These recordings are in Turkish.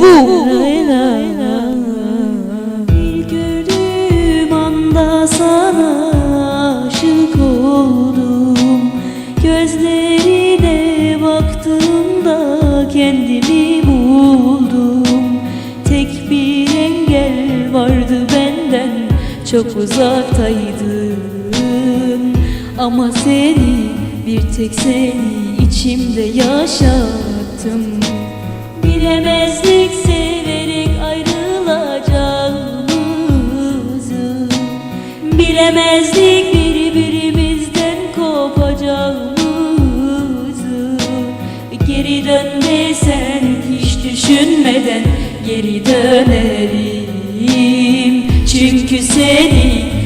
Wu. Bir gördüğüm anda sana aşık oldum. Gözlerine baktığımda kendimi buldum. Tek bir engel vardı benden çok uzaktaydın. Ama seni bir tek seni içimde yaşattım. Bilemezdik severek ayrılacağımızı Bilemezdik birbirimizden kopacağımızı. Geri dön hiç düşünmeden geri dönerim. Çünkü seni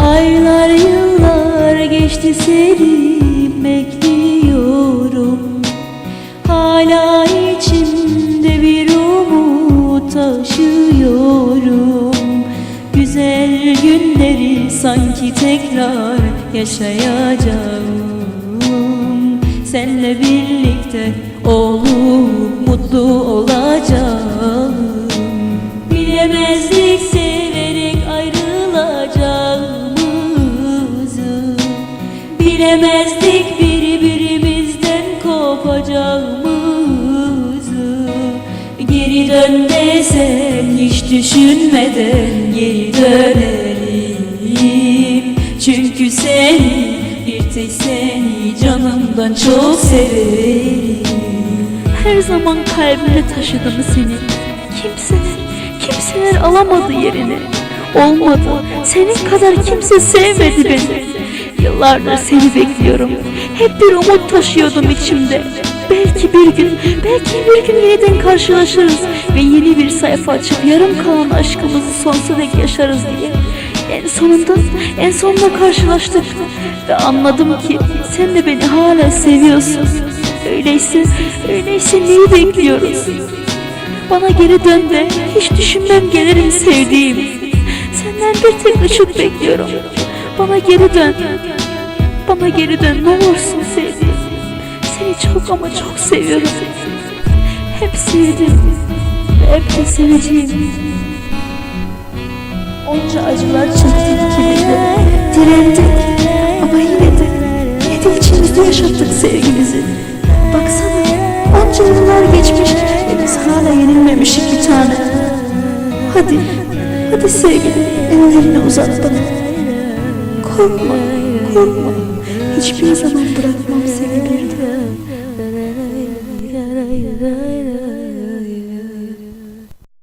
Aylar yıllar geçti seni bekliyorum. Hala içimde bir umut taşıyorum. Güzel günleri sanki tekrar yaşayacağım. Senle birlikte olup mutlu olacağım Bilemezdik birbirimizden kopacağımızı Geri dön desen hiç düşünmeden geri dönerim Çünkü seni bir tek seni canımdan çok severim. Her zaman kalbimde taşıdım seni. Kimseler, kimseler alamadı yerini Olmadı, senin kadar kimse sevmedi beni. Yıllardır seni bekliyorum. Hep bir umut taşıyordum içimde. Belki bir gün, belki bir gün yeniden karşılaşırız Ve yeni bir sayfa açıp yarım kalan aşkımızı sonsuza dek yaşarız diye. En sonunda, en sonunda karşılaştık Ve anladım ki sen de beni hala seviyorsun. Öyleyse, öyleyse neyi bekliyoruz? Bana geri dön de hiç düşünmem gelirim sevdiğim Senden bir tek ışık bekliyorum. Bana geri dön. Bana geri dön. Ne olursun sevdiğim Seni çok ama çok seviyorum. Hep sevdim hep de seveceğim. Onca acılar çektik ikimiz Direndik. Ama yine de Yine de içimizde yaşattık sevgimizi. Baksana onca yıllar geçmiş. Ve biz hala yenilmemiş iki tane. Hadi, hadi sevgilim ellerini uzat bana Korkma, korkma. Hiçbir zaman bırakmam